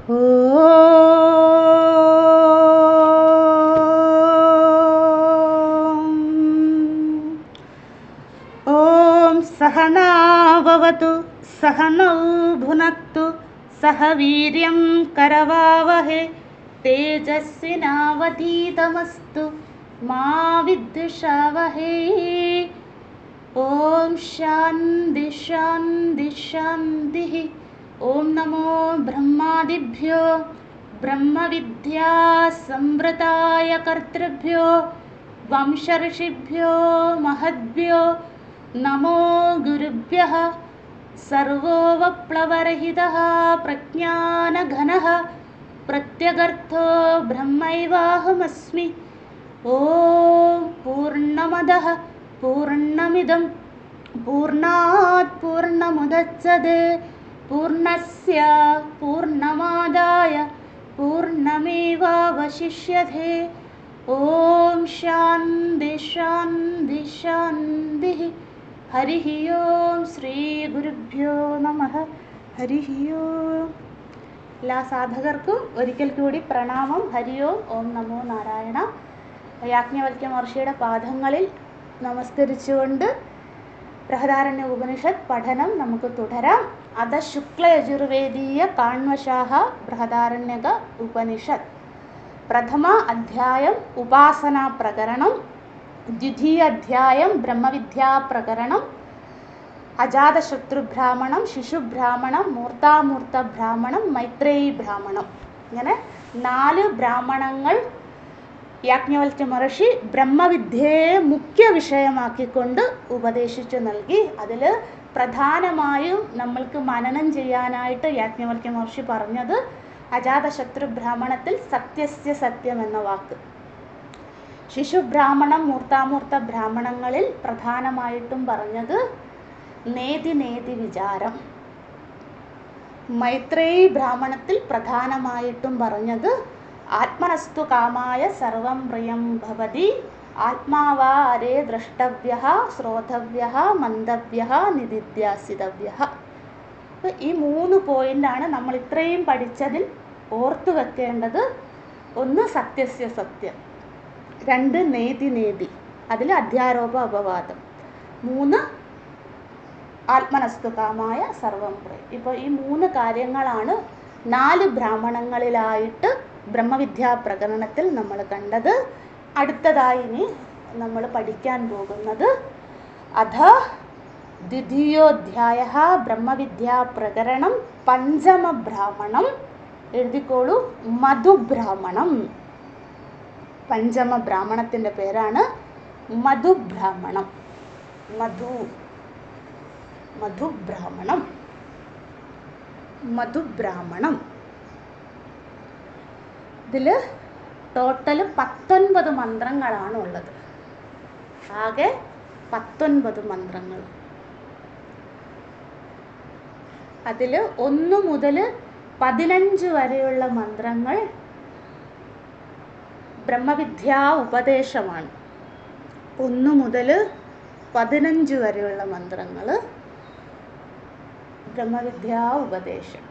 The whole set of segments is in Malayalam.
ॐ सहनाववतु सहनौ भुनक्तु सह वीर्यं करवावहे तेजस्विनावधीतमस्तु मा विद्विषावहे। ॐ शान्ति शान्ति शान्तिः ॐ नमो ब्रह्मादिभ्यो ब्रह्मविद्यासंवृताय कर्तृभ्यो वंशऋषिभ्यो महद्भ्यो नमो गुरुभ्यः सर्वोपप्लवरहितः प्रज्ञानघनः प्रत्यगर्थो ब्रह्मैवाहमस्मि। ॐ पूर्णमदः पूर्णमिदं पूर्णात् पूर्णमुदच्छते पूर्णस्य पूर्णमादाय पूर्णमेवावशिष्यते ॐ शान्ति शान्ति शान्तिः हरिः ॐ ശ്രീഗുരുഭ്യോ നമഃ ഹരിഃ ഓം എല്ലാ സാധകർക്കും ഒരിക്കൽ കൂടി പ്രണാമം ഹരി ഓം ഓം നമോ നാരായണ യാജ്ഞവൽക്യ മഹർഷിയുടെ പാദങ്ങളിൽ നമസ്കരിച്ചുകൊണ്ട് ബൃഹദാരണ്യ ഉപനിഷത്ത് പഠനം നമുക്ക് തുടരാം അത ശുക്ലയജുർവേദീയ കാൺവശാഹ ബൃഹദാരണ്യക ഉപനിഷത്. പ്രഥമ അധ്യായം ഉപാസന പ്രകരണം ദ്വിതീയ അധ്യായം ബ്രഹ്മവിദ്യാപ്രകരണം അജാതശത്രുബ്രാഹ്മണം ശിശുബ്രാഹ്മണം മൂർത്താമൂർത്ത ബ്രാഹ്മണം മൈത്രേയി ബ്രാഹ്മണം. ഇങ്ങനെ നാല് ബ്രാഹ്മണങ്ങൾ യാജ്ഞവൽക്യ മഹർഷി ബ്രഹ്മവിദ്യയെ മുഖ്യ വിഷയമാക്കിക്കൊണ്ട് ഉപദേശിച്ചു നൽകി. അതിൽ പ്രധാനമായും നമ്മൾക്ക് മനനം ചെയ്യാനായിട്ട് യാജ്ഞവൽക്യ മഹർഷി പറഞ്ഞത് അജാതശത്രു ബ്രാഹ്മണത്തിൽ സത്യസ്യ സത്യം എന്ന വാക്ക്. ശിശുബ്രാഹ്മണം മൂർത്താമൂർത്ത ബ്രാഹ്മണങ്ങളിൽ പ്രധാനമായിട്ടും പറഞ്ഞത് നേതി നേതി വിചാരം. മൈത്രേയി ബ്രാഹ്മണത്തിൽ പ്രധാനമായിട്ടും പറഞ്ഞത് ആത്മനസ്തു കാമായ സർവം പ്രിയം ഭവതി ആത്മാവാ അരേ ദ്രഷ്ടവ്യ ശ്രോതവ്യ മന്ദവ്യ നിധിധ്യാസിതവ്യ അപ്പോൾ ഈ മൂന്ന് പോയിന്റാണ് നമ്മൾ ഇത്രയും പഠിച്ചതിൽ ഓർത്തു വെക്കേണ്ടത്. ഒന്ന് സത്യസ്യ സത്യം രണ്ട് നേതി നേതി അതിൽ അധ്യാരോപ അപവാദം മൂന്ന് ആത്മനസ്തുതമായ സർവം ഇപ്പൊ ഇപ്പോൾ ഈ മൂന്ന് കാര്യങ്ങളാണ് നാല് ബ്രാഹ്മണങ്ങളിലായിട്ട് ബ്രഹ്മവിദ്യാ പ്രകരണത്തിൽ നമ്മൾ കണ്ടത്. അടുത്തതായി ഇനി നമ്മൾ പഠിക്കാൻ പോകുന്നത് അധ ദ്വിതീയോധ്യായ ബ്രഹ്മവിദ്യാ പ്രകരണം പഞ്ചമ ബ്രാഹ്മണം. എഴുതിക്കോളൂ. മധുബ്രാഹ്മണം. പഞ്ചമ ബ്രാഹ്മണത്തിന്റെ പേരാണ് മധുബ്രാഹ്മണം. മധു മധുബ്രാഹ്മണം. മധുബ്രാഹ്മണം. ഇതിൽ ടോട്ടൽ പത്തൊൻപത് മന്ത്രങ്ങളാണ് ഉള്ളത്. ആകെ പത്തൊൻപത് മന്ത്രങ്ങൾ. അതിൽ ഒന്ന് മുതൽ പതിനഞ്ച് വരെയുള്ള മന്ത്രങ്ങൾ ബ്രഹ്മവിദ്യാ ഉപദേശമാണ്. ഒന്ന് മുതൽ പതിനഞ്ച് വരെയുള്ള മന്ത്രങ്ങൾ ബ്രഹ്മവിദ്യാ ഉപദേശം.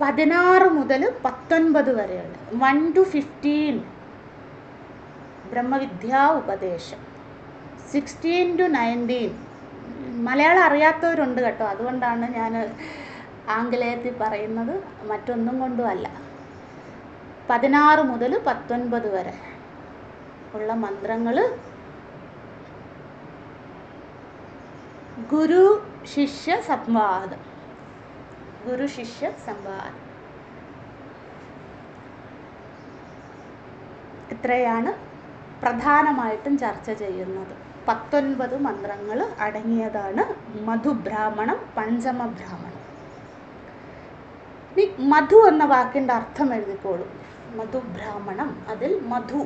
പതിനാറ് മുതൽ പത്തൊൻപത് വരെയുള്ള വൺ ടു ഫിഫ്റ്റീൻ ബ്രഹ്മവിദ്യാ ഉപദേശം. സിക്സ്റ്റീൻ ടു നയന്റീൻ മലയാളം അറിയാത്തവരുണ്ട് കേട്ടോ. അതുകൊണ്ടാണ് ഞാൻ ആംഗലേയത്തിൽ പറയുന്നത്. മറ്റൊന്നും കൊണ്ടും അല്ല. പതിനാറ് മുതൽ പത്തൊൻപത് വരെ ഉള്ള മന്ത്രങ്ങൾ ഗുരു ശിഷ്യ സംവാദം. ഗുരു ശിഷ്യ സംവാദം ഇത്രയാണ് പ്രധാനമായിട്ടും ചർച്ച ചെയ്യുന്നത്. പത്തൊൻപത് മന്ത്രങ്ങൾ അടങ്ങിയതാണ് മധുബ്രാഹ്മണം പഞ്ചമ ബ്രാഹ്മണം ഇനി മധു എന്ന വാക്കിന്റെ അർത്ഥം എഴുതിക്കോളൂ. മധുബ്രാഹ്മണം അതിൽ മധു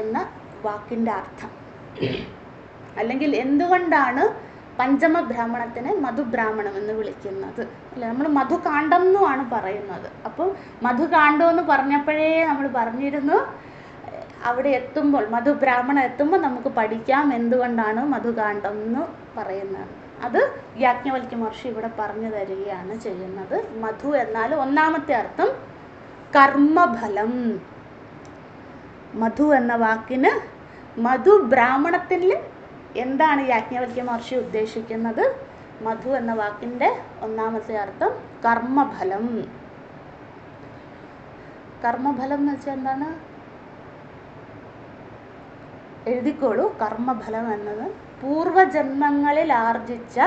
എന്ന വാക്കിന്റെ അർത്ഥം. അല്ലെങ്കിൽ എന്തുകൊണ്ടാണ് പഞ്ചമ ബ്രാഹ്മണത്തിനെ മധുബ്രാഹ്മണം എന്ന് വിളിക്കുന്നത്. അല്ലെ? നമ്മൾ മധുകാണ്ഡം എന്നുമാണ് പറയുന്നത്. അപ്പോൾ മധുകാണ്ഡം എന്ന് പറഞ്ഞപ്പോഴേ നമ്മൾ പറഞ്ഞിരുന്നു അവിടെ എത്തുമ്പോൾ മധുബ്രാഹ്മണം എത്തുമ്പോൾ നമുക്ക് പഠിക്കാം എന്തുകൊണ്ടാണ് മധുകാണ്ഡം എന്ന് പറയുന്നത്. അത് യാജ്ഞവൽക്യ മഹർഷി ഇവിടെ പറഞ്ഞു തരികയാണ് ചെയ്യുന്നത്. മധു എന്നാൽ ഒന്നാമത്തെ അർത്ഥം കർമ്മഫലം. മധു എന്ന വാക്കിന് മധു ബ്രാഹ്മണത്തിൽ എന്താണ് യാജ്ഞവൽക്യ മഹർഷി ഉദ്ദേശിക്കുന്നത്? മധു എന്ന വാക്കിന്റെ ഒന്നാമത്തെ അർത്ഥം കർമ്മഫലം. കർമ്മഫലം എന്ന് വെച്ചാൽ എന്താണ്? എഴുതിക്കോളൂ. കർമ്മഫലം എന്നത് പൂർവജന്മങ്ങളിൽ ആർജിച്ച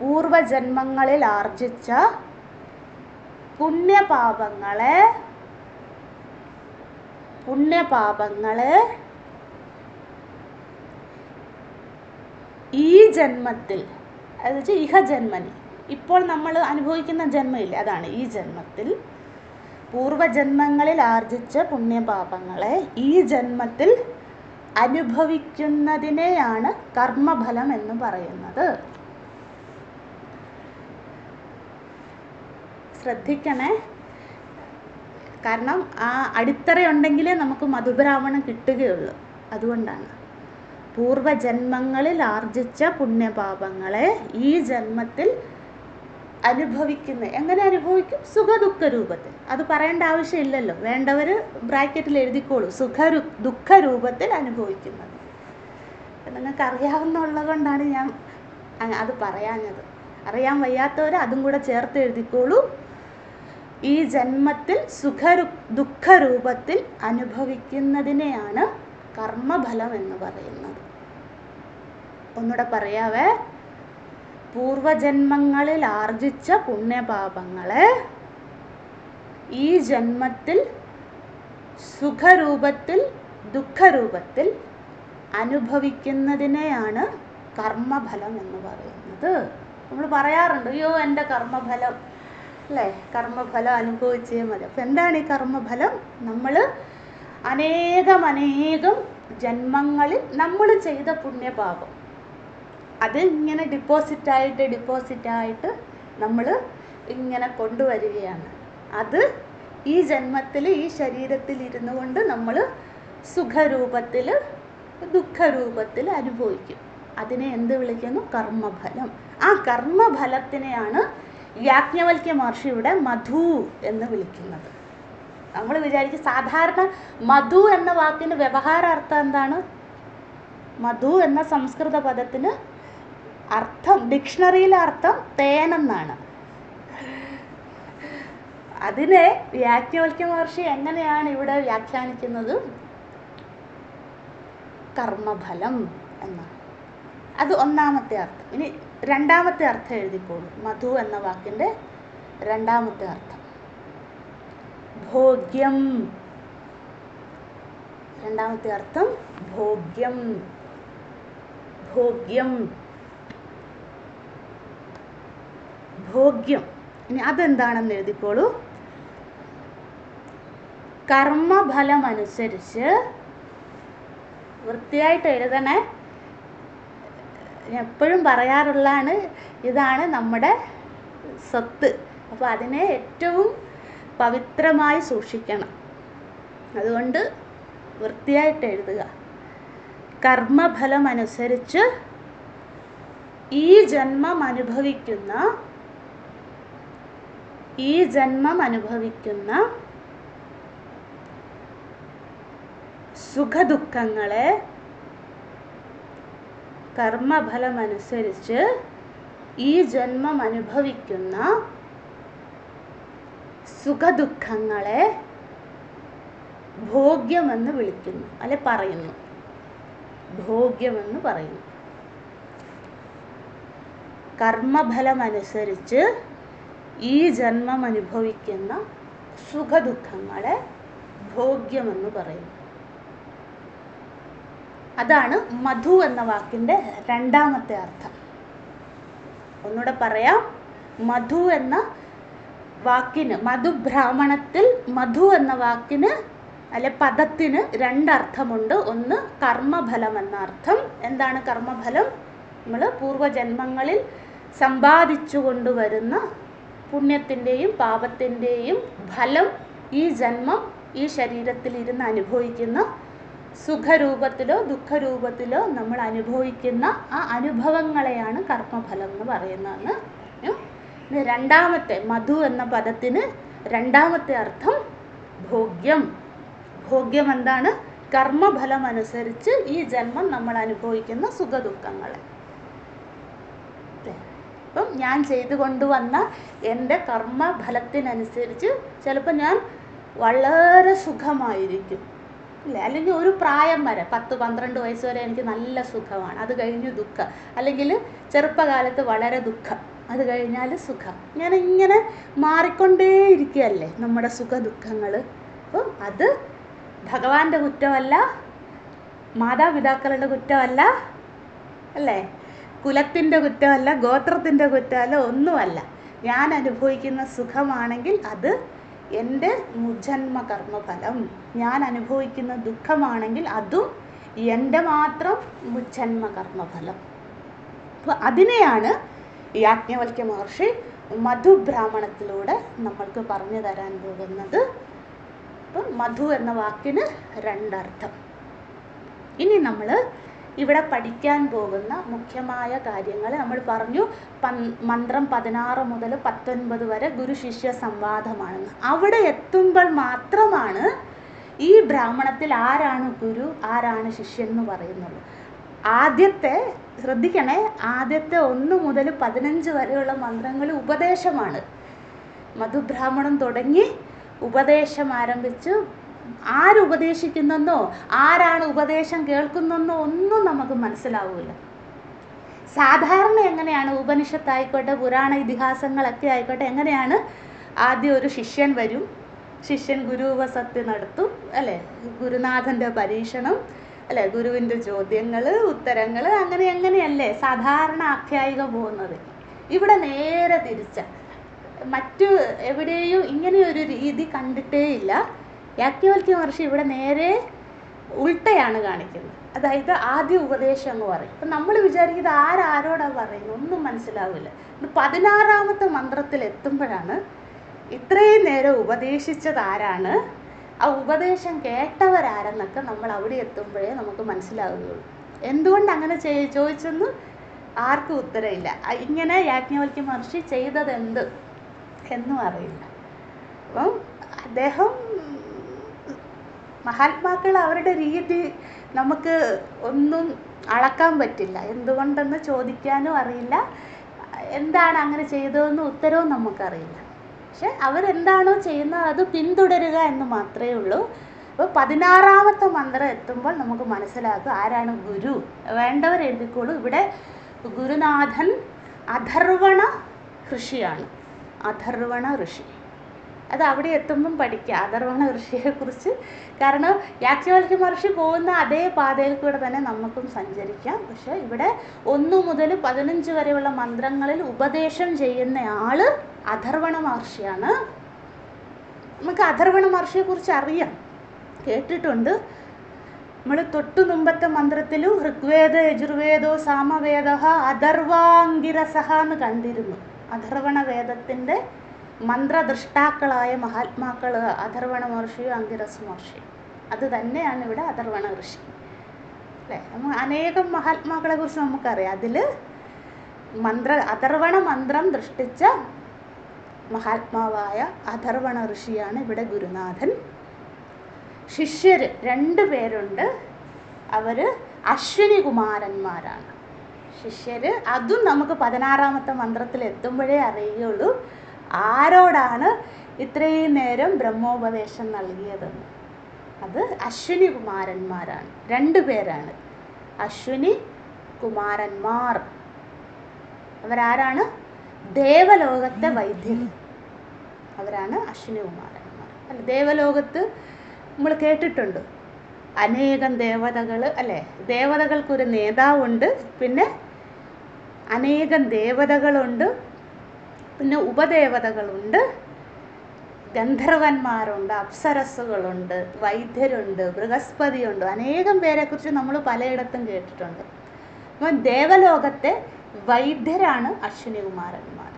പൂർവജന്മങ്ങളിൽ ആർജിച്ച പുണ്യപാപങ്ങളെ പുണ്യപാപങ്ങളെ ഈ ജന്മത്തിൽ അത് വെച്ചാൽ ഇഹജന്മനി ഇപ്പോൾ നമ്മൾ അനുഭവിക്കുന്ന ജന്മമില്ലേ അതാണ് ഈ ജന്മത്തിൽ. പൂർവജന്മങ്ങളിൽ ആർജിച്ച പുണ്യപാപങ്ങളെ ഈ ജന്മത്തിൽ അനുഭവിക്കുന്നതിനെയാണ് കർമ്മഫലം എന്ന് പറയുന്നത്. ശ്രദ്ധിക്കണേ. കാരണം ആ അടിത്തറയുണ്ടെങ്കിലേ നമുക്ക് മധുബ്രാഹ്മണം കിട്ടുകയുള്ളൂ. അതുകൊണ്ടാണ്. പൂർവജന്മങ്ങളിൽ ആർജിച്ച പുണ്യപാപങ്ങളെ ഈ ജന്മത്തിൽ അനുഭവിക്കുന്ന എങ്ങനെ അനുഭവിക്കും? സുഖദുഃഖ രൂപത്തിൽ അത് പറയേണ്ട ആവശ്യമില്ലല്ലോ. വേണ്ടവർ ബ്രാക്കറ്റിൽ എഴുതിക്കോളൂ. സുഖ ദുഃഖ രൂപത്തിൽ അനുഭവിക്കുന്നത്. നിങ്ങൾക്ക് അറിയാവുന്നുള്ളത് കൊണ്ടാണ് ഞാൻ അത് പറയാഞ്ഞത്. അറിയാൻ വയ്യാത്തവർ അതും കൂടെ ചേർത്ത് എഴുതിക്കോളൂ. ഈ ജന്മത്തിൽ സുഖ ദുഃഖ രൂപത്തിൽ അനുഭവിക്കുന്നതിനെയാണ് കർമ്മഫലം എന്ന് പറയുന്നത്. ഒന്നുകൂടെ പറയാവേ. പൂർവജന്മങ്ങളിൽ ആർജിച്ച പുണ്യപാപങ്ങളെ ഈ ജന്മത്തിൽ സുഖരൂപത്തിൽ ദുഃഖരൂപത്തിൽ അനുഭവിക്കുന്നതിനെയാണ് കർമ്മഫലം എന്ന് പറയുന്നത്. നമ്മൾ പറയാറുണ്ട് അയ്യോ എന്റെ കർമ്മഫലം. അല്ലേ? കർമ്മഫലം അനുഭവിച്ചേ മതി. അപ്പം എന്താണ് ഈ കർമ്മഫലം? നമ്മൾ അനേകം അനേകം ജന്മങ്ങളിൽ നമ്മൾ ചെയ്ത പുണ്യപാപം. അത് ഇങ്ങനെ ഡിപ്പോസിറ്റായിട്ട് ഡിപ്പോസിറ്റായിട്ട് നമ്മൾ ഇങ്ങനെ കൊണ്ടുവരികയാണ്. അത് ഈ ജന്മത്തിൽ ഈ ശരീരത്തിൽ ഇരുന്നു കൊണ്ട് നമ്മൾ സുഖരൂപത്തിൽ ദുഃഖരൂപത്തിൽ അനുഭവിക്കും. അതിനെ എന്ത് വിളിക്കുന്നു? കർമ്മഫലം. ആ കർമ്മഫലത്തിനെയാണ് യാജ്ഞവൽക്യ മഹർഷി ഇവിടെ മധു എന്ന് വിളിക്കുന്നത്. നമ്മൾ വിചാരിക്കും സാധാരണ മധു എന്ന വാക്കിന് വ്യവഹാര അർത്ഥം എന്താണ്? മധു എന്ന സംസ്കൃത പദത്തിന് അർത്ഥം ഡിക്ഷണറിയിലെ അർത്ഥം തേനെന്നാണ്. അതിനെ വ്യാഖ്യവൽക്യ മഹർഷി എങ്ങനെയാണ് ഇവിടെ വ്യാഖ്യാനിക്കുന്നത്? കർമ്മഫലം എന്നാണ്. അത് ഒന്നാമത്തെ അർത്ഥം. ഇനി രണ്ടാമത്തെ അർത്ഥം എഴുതിക്കോളൂ. മധു എന്ന വാക്കിന്റെ രണ്ടാമത്തെ അർത്ഥം. ഭോഗ്യം. രണ്ടാമത്തെ അർത്ഥം ഭോഗ്യം. ഭോഗ്യം. ഭോഗ്യം. ഇനി അതെന്താണെന്ന് എഴുതിക്കോളൂ. കർമ്മഫലം അനുസരിച്ച് വൃത്തിയായിട്ട് എഴുതണേ. എപ്പോഴും പറയാറുള്ളതാണ് ഇതാണ് നമ്മുടെ സ്വത്ത്. അപ്പോൾ അതിനെ ഏറ്റവും പവിത്രമായി സൂക്ഷിക്കണം. അതുകൊണ്ട് വൃത്തിയായിട്ട് എഴുതുക. കർമ്മഫലമനുസരിച്ച് ഈ ജന്മം അനുഭവിക്കുന്ന ഈ ജന്മം അനുഭവിക്കുന്ന സുഖദുഃഖങ്ങളെ കർമ്മഫലമനുസരിച്ച് ഈ ജന്മം അനുഭവിക്കുന്ന സുഖദുഃഖങ്ങളെ ഭോഗ്യമെന്ന് വിളിക്കുന്നു അല്ലെ പറയുന്നു. ഭോഗ്യമെന്ന് പറയുന്നു. കർമ്മഫലമനുസരിച്ച് ഈ ജന്മം അനുഭവിക്കുന്ന സുഖദുഃഖങ്ങളെ ഭോഗ്യമെന്ന് പറയുന്നു. അതാണ് മധു എന്ന വാക്കിന്റെ രണ്ടാമത്തെ അർത്ഥം. ഒന്നുകൂടെ പറയാം. മധു എന്ന വാക്കിന് മധുബ്രാഹ്മണത്തിൽ മധു എന്ന വാക്കിന് അല്ലെ പദത്തിന് രണ്ടർത്ഥമുണ്ട്. ഒന്ന് കർമ്മഫലം എന്ന അർത്ഥം. എന്താണ് കർമ്മഫലം? നമ്മൾ പൂർവജന്മങ്ങളിൽ സമ്പാദിച്ചു കൊണ്ടുവരുന്ന പുണ്യത്തിന്റെയും പാപത്തിന്റെയും ഫലം ഈ ജന്മം ഈ ശരീരത്തിൽ ഇരുന്ന് അനുഭവിക്കുന്ന സുഖരൂപത്തിലോ ദുഃഖരൂപത്തിലോ നമ്മൾ അനുഭവിക്കുന്ന ആ അനുഭവങ്ങളെയാണ് കർമ്മഫലം എന്ന് പറയുന്നതെന്ന് പറഞ്ഞു. രണ്ടാമത്തെ മധു എന്ന പദത്തിന് രണ്ടാമത്തെ അർത്ഥം ഭോഗ്യം. ഭോഗ്യം എന്താണ്? കർമ്മഫലം അനുസരിച്ച് ഈ ജന്മം നമ്മൾ അനുഭവിക്കുന്ന സുഖദുഃഖങ്ങളെ. അപ്പം ഞാൻ ചെയ്തു കൊണ്ടുവന്ന എന്റെ കർമ്മഫലത്തിനനുസരിച്ച് ചിലപ്പോൾ ഞാൻ വളരെ സുഖമായിരിക്കും. അല്ലെ? അല്ലെങ്കിൽ ഒരു പ്രായം വരെ പത്ത് പന്ത്രണ്ട് വയസ്സ് വരെ എനിക്ക് നല്ല സുഖമാണ്. അത് കഴിഞ്ഞ് ദുഃഖം. അല്ലെങ്കിൽ ചെറുപ്പകാലത്ത് വളരെ ദുഃഖം. അത് കഴിഞ്ഞാൽ സുഖം. ഇങ്ങനെ ഇങ്ങനെ മാറിക്കൊണ്ടേയിരിക്കുകയല്ലേ നമ്മുടെ സുഖ ദുഃഖങ്ങൾ അപ്പം അത് ഭഗവാന്റെ കുറ്റമല്ല മാതാപിതാക്കളുടെ കുറ്റമല്ല അല്ലേ? കുലത്തിന്റെ കുറ്റമല്ല ഗോത്രത്തിന്റെ കുറ്റമല്ല ഒന്നുമല്ല. ഞാൻ അനുഭവിക്കുന്ന സുഖമാണെങ്കിൽ അത് എന്റെ മുജന്മ കർമ്മഫലം ഞാൻ അനുഭവിക്കുന്ന ദുഃഖമാണെങ്കിൽ അതും എന്റെ മാത്രം മുജന്മ കർമ്മഫലം അപ്പോൾ അതിനെയാണ് യാജ്ഞവൽക്യ മഹർഷി മധുബ്രാഹ്മണത്തിലൂടെ നമ്മൾക്ക് പറഞ്ഞു തരാൻ പോകുന്നത്. അപ്പം മധു എന്ന വാക്കിന് രണ്ടർത്ഥം. ഇനി നമ്മൾ ഇവിടെ പഠിക്കാൻ പോകുന്ന മുഖ്യമായ കാര്യങ്ങൾ നമ്മൾ പറഞ്ഞു. മന്ത്രം പതിനാറ് മുതൽ പത്തൊൻപത് വരെ ഗുരു ശിഷ്യ സംവാദമാണെന്ന് അവിടെ എത്തുമ്പോൾ മാത്രമാണ് ഈ ബ്രാഹ്മണത്തിൽ ആരാണ് ഗുരു ആരാണ് ശിഷ്യൻ എന്ന് പറയുന്നുള്ളൂ ആദ്യത്തെ ശ്രദ്ധിക്കണേ ആദ്യത്തെ ഒന്ന് മുതൽ പതിനഞ്ച് വരെയുള്ള മന്ത്രങ്ങൾ ഉപദേശമാണ്. മധുബ്രാഹ്മണം തുടങ്ങി ഉപദേശം ആരംഭിച്ചു. ആരുപദേശിക്കുന്നെന്നോ ആരാണ് ഉപദേശം കേൾക്കുന്നെന്നോ ഒന്നും നമുക്ക് മനസ്സിലാവില്ല സാധാരണ എങ്ങനെയാണ് ഉപനിഷത്തായിക്കോട്ടെ പുരാണ ഇതിഹാസങ്ങളൊക്കെ ആയിക്കോട്ടെ എങ്ങനെയാണ് ആദ്യം ഒരു ശിഷ്യൻ വരും. ശിഷ്യൻ ഗുരുവസത്തി നടത്തും അല്ലേ? ഗുരുനാഥന്റെ പരീക്ഷണം അല്ലെ? ഗുരുവിന്റെ ചോദ്യങ്ങൾ ഉത്തരങ്ങൾ അങ്ങനെ എങ്ങനെയല്ലേ സാധാരണ ആഖ്യായിക പോകുന്നത്? ഇവിടെ നേരെ തിരിച്ച. മറ്റു എവിടെയും ഇങ്ങനെയൊരു രീതി കണ്ടിട്ടേ ഇല്ല യാജ്ഞവൽക്യ മഹർഷി ഇവിടെ നേരെ ഉൾട്ടയാണ് കാണിക്കുന്നത്. അതായത് ആദ്യ ഉപദേശം എന്ന് പറയും. അപ്പം നമ്മൾ വിചാരിക്കുന്നത് ആരാരോടാ പറയുന്നത്? ഒന്നും മനസ്സിലാവില്ല. ഇത് പതിനാറാമത്തെ മന്ത്രത്തിൽ എത്തുമ്പോഴാണ് ഇത്രയും നേരം ഉപദേശിച്ചത് ആരാണ്? ആ ഉപദേശം കേട്ടവരാരെന്നൊക്കെ നമ്മൾ അവിടെ എത്തുമ്പോഴേ നമുക്ക് മനസ്സിലാവുകയുള്ളൂ. എന്തുകൊണ്ട് അങ്ങനെ ചെയ് ചോദിച്ചെന്ന് ആർക്കും ഉത്തരമില്ല. ഇങ്ങനെ യാജ്ഞവൽക്യ മഹർഷി ചെയ്തതെന്ത് എന്നും അറിയില്ല. അപ്പം അദ്ദേഹം മഹാത്മാക്കൾ അവരുടെ രീതി നമുക്ക് ഒന്നും അളക്കാൻ പറ്റില്ല. എന്തുകൊണ്ടെന്ന് ചോദിക്കാനും അറിയില്ല. എന്താണ് അങ്ങനെ ചെയ്തതെന്ന് ഉത്തരവും നമുക്കറിയില്ല. പക്ഷെ അവരെന്താണോ ചെയ്യുന്നത് അത് പിന്തുടരുക എന്ന് മാത്രമേ ഉള്ളൂ. അപ്പോൾ പതിനാറാമത്തെ മന്ത്രം എത്തുമ്പോൾ നമുക്ക് മനസ്സിലാകും ആരാണ് ഗുരു. വേണ്ടവർ എഴുതിക്കോളൂ. ഇവിടെ ഗുരുനാഥൻ അധർവണ ഋഷിയാണ്. അധർവണ ഋഷി. അത് അവിടെ എത്തുമ്പം പഠിക്കുക ഋഷിയെ ഋഷിയെക്കുറിച്ച്. കാരണം യാജ്ഞവൽക്യ മഹർഷി പോകുന്ന അതേ പാതയിൽ കൂടെ തന്നെ നമുക്കും സഞ്ചരിക്കാം. പക്ഷെ ഇവിടെ ഒന്ന് മുതൽ പതിനഞ്ച് വരെയുള്ള മന്ത്രങ്ങളിൽ ഉപദേശം ചെയ്യുന്ന ആൾ അധർവണ മഹർഷിയാണ്. നമുക്ക് അധർവണ മഹർഷിയെക്കുറിച്ച് അറിയാം. കേട്ടിട്ടുണ്ട്. നമ്മൾ തൊട്ടു മുമ്പത്തെ മന്ത്രത്തിലും ഋഗ്വേദ യജുർവേദോ സാമവേദ അഥർവാംഗിരസഹ എന്ന് കണ്ടിരുന്നു. അധർവണ വേദത്തിന്റെ മന്ത്രദൃഷ്ടാക്കളായ മഹാത്മാക്കൾ അഥർവണ മഹർഷിയും അങ്കിരസ് മഹർഷിയും അത് തന്നെയാണ് ഇവിടെ അഥർവണ ഋഷി അല്ലേ? നമ്മൾ അനേകം മഹാത്മാക്കളെ കുറിച്ച് നമുക്കറിയാം. അതിൽ മന്ത്ര അഥർവണ മന്ത്രം ദൃഷ്ടിച്ച മഹാത്മാവായ അഥർവണ ഋഷിയാണ് ഇവിടെ ഗുരുനാഥൻ. ശിഷ്യർ രണ്ട് പേരുണ്ട്. അവർ അശ്വിനി കുമാരന്മാരാണ് ശിഷ്യർ അതും നമുക്ക് പതിനാറാമത്തെ മന്ത്രത്തിൽ എത്തുമ്പോഴേ അറിയുകയുള്ളൂ. ആരോടാണ് ഇത്രയും നേരം ബ്രഹ്മോപദേശം നൽകിയതെന്ന്? അത് അശ്വിനി കുമാരന്മാരാണ്. രണ്ടു പേരാണ്. അശ്വിനി കുമാരന്മാർ. അവരാരാണ്? ദേവലോകത്തെ വൈദ്യർ. അവരാണ് അശ്വിനി കുമാരന്മാർ. അല്ല ദേവലോകത്ത് നമ്മൾ കേട്ടിട്ടുണ്ട്. അനേകം ദേവതകൾ അല്ലേ? ദേവതകൾക്കൊരു നേതാവുണ്ട്. പിന്നെ അനേകം ദേവതകളുണ്ട്. പിന്നെ ഉപദേവതകളുണ്ട്. ഗന്ധർവന്മാരുണ്ട് അപ്സരസ്സുകളുണ്ട് വൈദ്യരുണ്ട് ബൃഹസ്പതിയുണ്ട്. അനേകം പേരെക്കുറിച്ച് നമ്മൾ പലയിടത്തും കേട്ടിട്ടുണ്ട്. അപ്പം ദേവലോകത്തെ വൈദ്യരാണ് അശ്വിനികുമാരന്മാർ.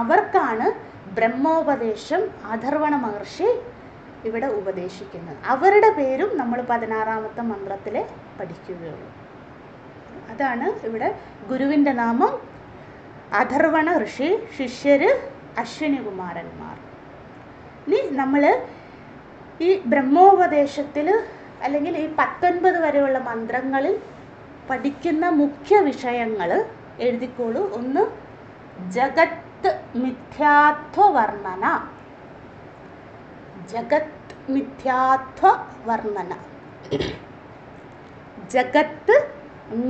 അവർക്കാണ് ബ്രഹ്മോപദേശം അധർവണ മഹർഷി ഇവിടെ ഉപദേശിക്കുന്നത്. അവരുടെ പേരും നമ്മൾ പതിനാറാമത്തെ മന്ത്രത്തിലെ പഠിക്കുകയുള്ളൂ. അതാണ് ഇവിടെ ഗുരുവിന്റെ നാമം. അഥർവണ ഋഷി ശിഷ്യര് അശ്വിനി കുമാരന്മാർ ഇനി നമ്മൾ ഈ ബ്രഹ്മോപദേശത്തിൽ അല്ലെങ്കിൽ ഈ പത്തൊൻപത് വരെയുള്ള മന്ത്രങ്ങളിൽ പഠിക്കുന്ന മുഖ്യ വിഷയങ്ങൾ എഴുതിക്കോളൂ. ഒന്ന് ജഗത്ത് മിഥ്യാത്വ വർണന ജഗത് മിഥ്യാത്വ വർണന ജഗത്ത്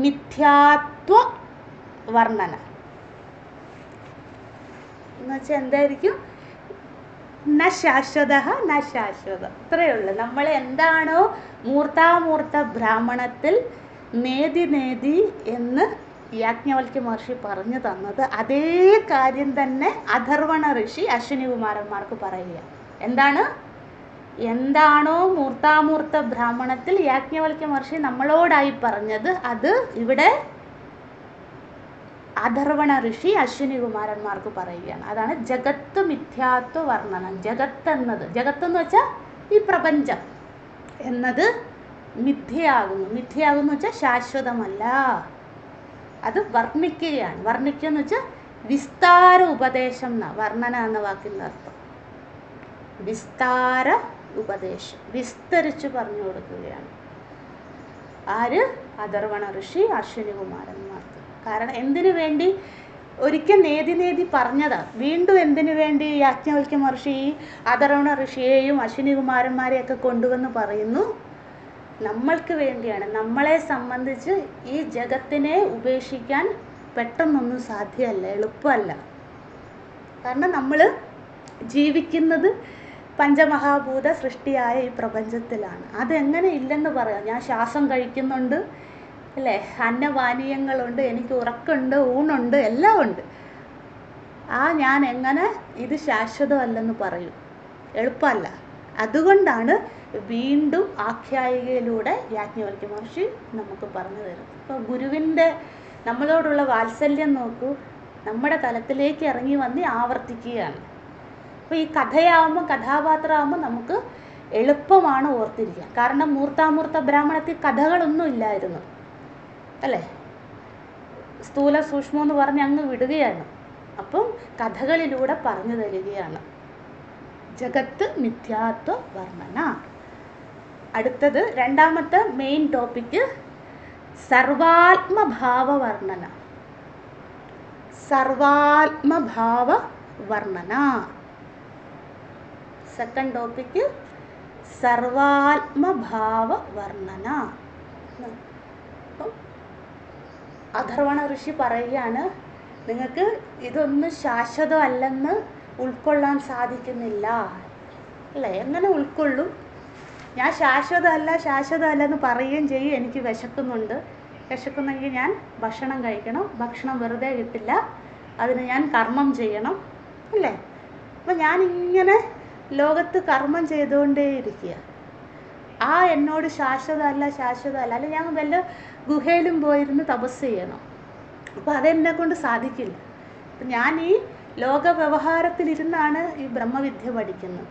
മിഥ്യാത്വ വർണന എന്നുവെച്ചാൽ എന്തായിരിക്കും? ന ശാശ്വത ന ശാശ്വത. ഇത്രയേ ഉള്ളൂ. നമ്മൾ എന്താണോ മൂർത്താമൂർത്ത ബ്രാഹ്മണത്തിൽ നേതി നേതി എന്ന് യാജ്ഞവൽക്യ മഹർഷി പറഞ്ഞു തന്നത്. അതേ കാര്യം തന്നെ അഥർവണ ഋഷി അശ്വിനി കുമാരന്മാർക്ക് പറയുക എന്താണ്? എന്താണോ മൂർത്താമൂർത്ത ബ്രാഹ്മണത്തിൽ യാജ്ഞവൽക്യ മഹർഷി നമ്മളോടായി പറഞ്ഞത് അത് ഇവിടെ അഥർവണ ഋഷി അശ്വിനി കുമാരന്മാർക്ക് പറയുകയാണ്. അതാണ് ജഗത്ത് മിഥ്യാത്വ വർണനം. ജഗത്ത് എന്നത് ജഗത്ത് എന്ന് വെച്ചാൽ ഈ പ്രപഞ്ചം എന്നത് മിഥ്യയാകുന്നു. മിഥ്യയാകുന്നു വെച്ചാൽ ശാശ്വതമല്ല. അത് വർണിക്കുകയാണ്. വർണിക്കുക എന്ന് വെച്ചാൽ വിസ്താര ഉപദേശം എന്ന വർണന എന്ന വാക്കിന്റെ അർത്ഥം. വിസ്താര ഉപദേശം. വിസ്തരിച്ച് പറഞ്ഞു കൊടുക്കുകയാണ്. ആര്? അഥർവണ ഋഷി അശ്വിനി കുമാരന്മാർക്ക്. കാരണം എന്തിനു വേണ്ടി ഒരിക്കൽ നേതി നേതി പറഞ്ഞതാണ് വീണ്ടും എന്തിനു വേണ്ടി യാജ്ഞവൽക്യ മഹർഷി ഈ അഥർവണ ഋഷിയെയും അശ്വിനി കുമാരന്മാരെയൊക്കെ കൊണ്ടുവന്ന് പറയുന്നു? നമ്മൾക്ക് വേണ്ടിയാണ്. നമ്മളെ സംബന്ധിച്ച് ഈ ജഗത്തിനെ ഉപേക്ഷിക്കാൻ പെട്ടെന്നൊന്നും സാധ്യമല്ല എളുപ്പമല്ല. കാരണം നമ്മൾ ജീവിക്കുന്നത് പഞ്ചമഹാഭൂത സൃഷ്ടിയായ ഈ പ്രപഞ്ചത്തിലാണ്. അതെങ്ങനെ ഇല്ലെന്ന് പറയാം. ഞാൻ ശ്വാസം കഴിക്കുന്നുണ്ട് അല്ലേ? അന്നപാനീയങ്ങളുണ്ട് എനിക്ക് ഉറക്കമുണ്ട് ഊണുണ്ട് എല്ലാം ഉണ്ട്. ആ ഞാൻ എങ്ങനെ ഇത് ശാശ്വതമല്ലെന്ന് പറയും. എളുപ്പമല്ല. അതുകൊണ്ടാണ് വീണ്ടും ആഖ്യായികയിലൂടെ യാജ്ഞവൽക്യ മഹർഷി നമുക്ക് പറഞ്ഞു തരും അപ്പോൾ ഗുരുവിന്റെ നമ്മളോടുള്ള വാത്സല്യം നോക്കൂ. നമ്മുടെ തലത്തിലേക്ക് ഇറങ്ങി വന്ന് ആവർത്തിക്കുകയാണ്. അപ്പോൾ ഈ കഥയാവുമ്പോൾ കഥാപാത്രമാകുമ്പോൾ നമുക്ക് എളുപ്പമാണ് ഓർത്തിരിക്കാൻ. കാരണം മൂർത്താമൂർത്ത ബ്രാഹ്മണത്തിൽ കഥകളൊന്നും ഇല്ലായിരുന്നു. അല്ലേ? സ്ഥൂല സൂക്ഷ്മം എന്ന് പറഞ്ഞ് അങ്ങ് വിടുകയാണ്. അപ്പം കഥകളിലൂടെ പറഞ്ഞു തരികയാണ്. ജഗത്ത് മിഥ്യാത്വ വർണന. അടുത്തത് രണ്ടാമത്തെ മെയിൻ ടോപ്പിക്ക് സർവാത്മഭാവ വർണന. സർവാത്മഭാവ വർണന. സെക്കൻഡ് ടോപ്പിക്ക് സർവാത്മഭാവ വർണന. അഥർവണ ഋഷി പറയുകയാണ് നിങ്ങൾക്ക് ഇതൊന്നും ശാശ്വതമല്ലെന്ന് ഉൾക്കൊള്ളാൻ സാധിക്കുന്നില്ല. അല്ലേ? എങ്ങനെ ഉൾക്കൊള്ളും? ഞാൻ ശാശ്വതമല്ല ശാശ്വതമല്ലെന്ന് പറയുകയും ചെയ്യും. എനിക്ക് വിശക്കുന്നുണ്ട്. വിശക്കുന്നെങ്കിൽ ഞാൻ ഭക്ഷണം കഴിക്കണം. ഭക്ഷണം വെറുതെ കിട്ടില്ല അതിന് ഞാൻ കർമ്മം ചെയ്യണം. അല്ലേ? അപ്പം ഞാനിങ്ങനെ ലോകത്ത് കർമ്മം ചെയ്തുകൊണ്ടേയിരിക്കുക. ആ എന്നോട് ശാശ്വതമല്ല ശാശ്വതമല്ല. അല്ല ഞാൻ വല്ല ഗുഹയിലും പോയിരുന്ന് തപസ് ചെയ്യണം. അപ്പോൾ അതെന്നെ കൊണ്ട് സാധിക്കില്ല. അപ്പം ഞാൻ ഈ ലോക വ്യവഹാരത്തിലിരുന്നാണ് ഈ ബ്രഹ്മവിദ്യ പഠിക്കുന്നത്.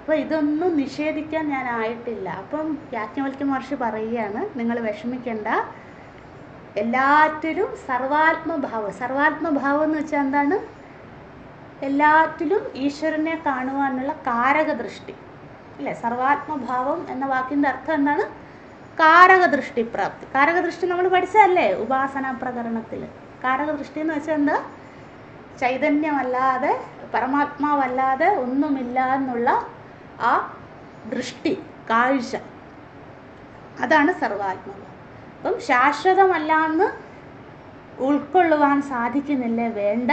അപ്പോൾ ഇതൊന്നും നിഷേധിക്കാൻ ഞാൻ ആയിട്ടില്ല. അപ്പം യാജ്ഞവൽക്യ മഹർഷി പറയുകയാണ് നിങ്ങൾ വിഷമിക്കേണ്ട. എല്ലാറ്റിലും സർവാത്മഭാവം. സർവാത്മഭാവം എന്ന് വെച്ചാൽ എന്താണ്? എല്ലാറ്റിലും ഈശ്വരനെ കാണുവാനുള്ള കാരക ദൃഷ്ടി അല്ലേ? സർവാത്മഭാവം എന്ന വാക്കിന്റെ അർത്ഥം എന്താണ്? കാരക ദൃഷ്ടി പ്രാപ്തി. കാരക ദൃഷ്ടി നമ്മൾ പഠിച്ചതല്ലേ ഉപാസന പ്രകരണത്തിൽ കാരകദൃഷ്ടി എന്ന് വെച്ചാൽ എന്താ? ചൈതന്യമല്ലാതെ പരമാത്മാവല്ലാതെ ഒന്നുമില്ല എന്നുള്ള ആ ദൃഷ്ടി കാഴ്ച. അതാണ് സർവാത്മഭാവം അപ്പം ശാശ്വതമല്ല എന്ന് ഉൾക്കൊള്ളുവാൻ സാധിക്കുന്നില്ലേ? വേണ്ട.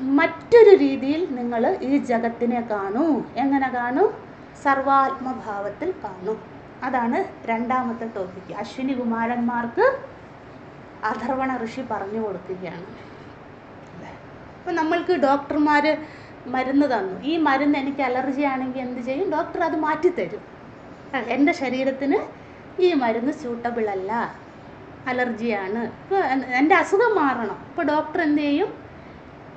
മറ്റൊരു രീതിയിൽ നിങ്ങൾ ഈ ജഗത്തിനെ കാണൂ. എങ്ങനെ കാണൂ? സർവാത്മഭാവത്തിൽ കാണും. അതാണ് രണ്ടാമത്തെ ടോപ്പിക്ക് അശ്വിനി കുമാരന്മാർക്ക് അഥർവണ ഋഷി പറഞ്ഞു കൊടുക്കുകയാണ്. അപ്പം നമ്മൾക്ക് ഡോക്ടർമാർ മരുന്ന് തന്നു. ഈ മരുന്ന് എനിക്ക് അലർജി ആണെങ്കിൽ എന്ത് ചെയ്യും? ഡോക്ടർ അത് മാറ്റിത്തരും. എന്റെ ശരീരത്തിന് ഈ മരുന്ന് സ്യൂട്ടബിൾ അല്ല. അലർജിയാണ്. ഇപ്പോൾ എന്റെ അസുഖം മാറണം. ഇപ്പോൾ ഡോക്ടർ എന്ത് ചെയ്യും?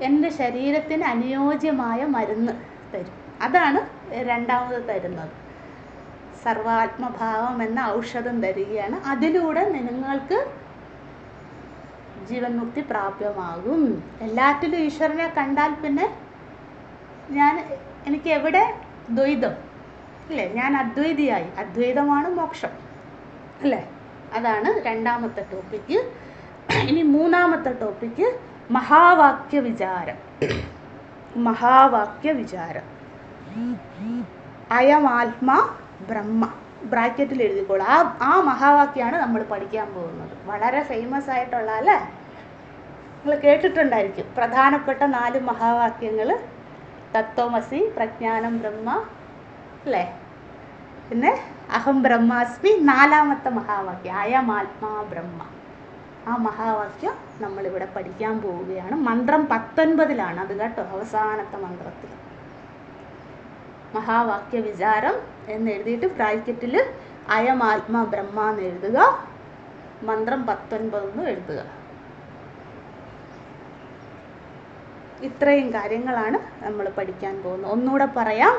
എന്റെ ശരീരത്തിന് അനുയോജ്യമായ മരുന്ന് തരും. അതാണ് രണ്ടാമത് തരുന്നത്. സർവാത്മഭാവം എന്ന ഔഷധം തരികയാണ്. അതിലൂടെ നിങ്ങൾക്ക് ജീവൻ മുക്തി പ്രാപ്യമാകും. എല്ലാറ്റിലും ഈശ്വരനെ കണ്ടാൽ പിന്നെ ഞാൻ എനിക്ക് എവിടെ? ദ്വൈതം. അല്ലേ? ഞാൻ അദ്വൈതിയായി. അദ്വൈതമാണ് മോക്ഷം. അല്ലേ? അതാണ് രണ്ടാമത്തെ ടോപ്പിക്ക് ഇനി മൂന്നാമത്തെ ടോപ്പിക്ക് മഹാവാക്യ വിചാരം മഹാവാക്യ വിചാരം അയമാത്മാ ബ്രഹ്മ. ബ്രാക്കറ്റിൽ എഴുതിക്കോളൂ. ആ ആ മഹാവാക്യമാണ് നമ്മൾ പഠിക്കാൻ പോകുന്നത്. വളരെ ഫേമസ് ആയിട്ടുള്ള അല്ലേ? നിങ്ങൾ കേട്ടിട്ടുണ്ടായിരിക്കും. പ്രധാനപ്പെട്ട നാല് മഹാവാക്യങ്ങൾ തത്വമസി പ്രജ്ഞാനം ബ്രഹ്മ അല്ലേ? പിന്നെ അഹം ബ്രഹ്മാസ്മി നാലാമത്തെ മഹാവാക്യം. അയമാത്മാ ബ്രഹ്മ. ആ മഹാവാക്യം നമ്മളിവിടെ പഠിക്കാൻ പോവുകയാണ്. മന്ത്രം പത്തൊൻപതിലാണ്. അത് കേട്ടോ അവസാനത്തെ മന്ത്രത്തിൽ. മഹാവാക്യ വിചാരം എന്നെഴുതിയിട്ട് ബ്രാക്കറ്റിൽ അയം ആത്മാ ബ്രഹ്മ എന്ന് എഴുതുക. മന്ത്രം പത്തൊൻപതെന്ന് എഴുതുക. ഇത്രയും കാര്യങ്ങളാണ് നമ്മൾ പഠിക്കാൻ പോകുന്നത്. ഒന്നുകൂടെ പറയാം.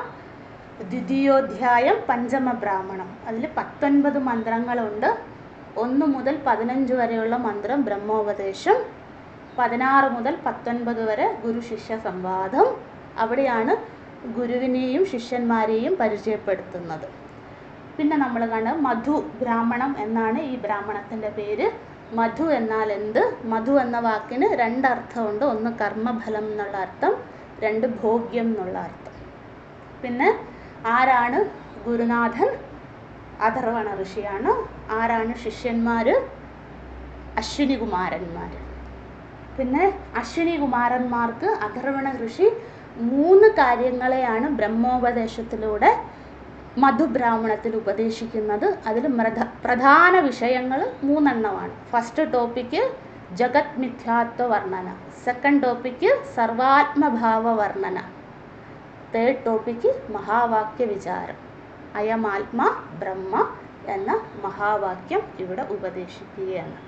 ദ്വിതീയോധ്യായം പഞ്ചമ ബ്രാഹ്മണം. അതിൽ പത്തൊൻപത് മന്ത്രങ്ങളുണ്ട്. ഒന്ന് മുതൽ പതിനഞ്ച് വരെയുള്ള മന്ത്രം ബ്രഹ്മോപദേശം. പതിനാറ് മുതൽ പത്തൊൻപത് വരെ ഗുരു ശിഷ്യ സംവാദം. അവിടെയാണ് ഗുരുവിനെയും ശിഷ്യന്മാരെയും പരിചയപ്പെടുത്തുന്നത്. പിന്നെ നമ്മൾ കാണുക മധു ബ്രാഹ്മണം എന്നാണ് ഈ ബ്രാഹ്മണത്തിന്റെ പേര്. മധു എന്നാൽ എന്ത്? മധു എന്ന വാക്കിന് രണ്ടർത്ഥമുണ്ട് ഒന്ന് കർമ്മഫലം എന്നുള്ള അർത്ഥം രണ്ട് ഭോഗ്യം എന്നുള്ള അർത്ഥം. പിന്നെ ആരാണ് ഗുരുനാഥൻ? അഥർവണ ഋഷിയാണ്. ആരാണ് ശിഷ്യന്മാർ അശ്വിനി കുമാരന്മാർ പിന്നെ അശ്വിനി കുമാരന്മാർക്ക് അഥർവണ ഋഷി മൂന്ന് കാര്യങ്ങളെയാണ് ബ്രഹ്മോപദേശത്തിലൂടെ മധുബ്രാഹ്മണത്തിൽ ഉപദേശിക്കുന്നത്. അതിൽ പ്രധാന വിഷയങ്ങൾ മൂന്നെണ്ണമാണ്. ഫസ്റ്റ് ടോപ്പിക്ക് ജഗത് മിഥ്യാത്വ വർണന. സെക്കൻഡ് ടോപ്പിക്ക് സർവാത്മഭാവ വർണന. തേർഡ് ടോപ്പിക്ക് മഹാവാക്യ വിചാരം. അയമാത്മാ ബ്രഹ്മ എന്ന മഹാവാക്യം ഇവിടെ ഉപദേശിക്കുകയാണ്.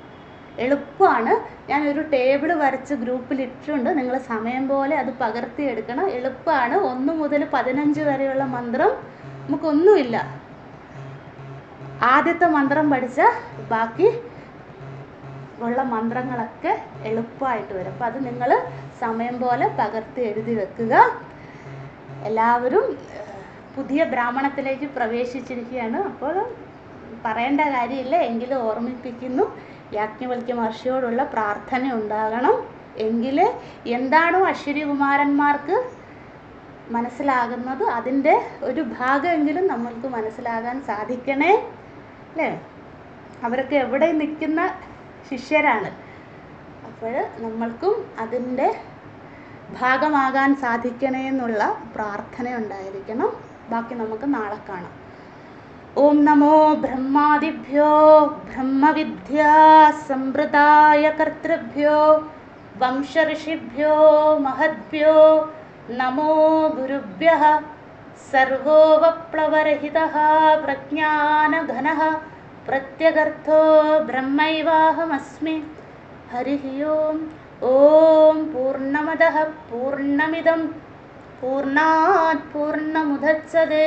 എളുപ്പമാണ് ഞാനൊരു ടേബിൾ വരച്ച് ഗ്രൂപ്പിൽ ഇട്ടിട്ടുണ്ട്. നിങ്ങൾ സമയം പോലെ അത് പകർത്തിയെടുക്കണം. എളുപ്പമാണ് ഒന്ന് മുതൽ പതിനഞ്ച് വരെയുള്ള മന്ത്രം നമുക്കൊന്നുമില്ല. ആദ്യത്തെ മന്ത്രം പഠിച്ച ബാക്കി ഉള്ള മന്ത്രങ്ങളൊക്കെ എളുപ്പമായിട്ട് വരും. അപ്പം അത് നിങ്ങൾ സമയം പോലെ പകർത്തി എഴുതി വെക്കുക. എല്ലാവരും പുതിയ ബ്രാഹ്മണത്തിലേക്ക് പ്രവേശിച്ചിരിക്കുകയാണ്. അപ്പോൾ പറയേണ്ട കാര്യമില്ല. എങ്കിലും ഓർമ്മിപ്പിക്കുന്നു. യാജ്ഞവൽക്യ മഹർഷിയോടുള്ള പ്രാർത്ഥന ഉണ്ടാകണം. എങ്കിൽ എന്താണോ അശ്വരി കുമാരന്മാർക്ക് മനസ്സിലാകുന്നത് അതിന്റെ ഒരു ഭാഗമെങ്കിലും നമ്മൾക്ക് മനസ്സിലാകാൻ സാധിക്കണേ. അല്ലേ? അവരൊക്കെ എവിടെ നിൽക്കുന്ന ശിഷ്യരാണ്? അപ്പോൾ നമ്മൾക്കും അതിന്റെ ഭാഗമാകാൻ സാധിക്കണേ എന്നുള്ള പ്രാർത്ഥന ഉണ്ടായിരിക്കണം. ബാക്കി നമുക്ക് നാളെ കാണാം. ॐ नमो ब्रह्मादिभ्यो ब्रह्मविद्यासंवृताय कर्तृभ्यो वंशऋषिभ्यो महद्भ्यो नमो गुरुभ्यः सर्वोपप्लवरहितः प्रज्ञानघनः प्रत्यगर्थो ब्रह्मैवाहमस्मि। हरिः ओम् ॐ पूर्णमदः पूर्णमिदं। पूर्णात् पूर्णमुदत्सदे।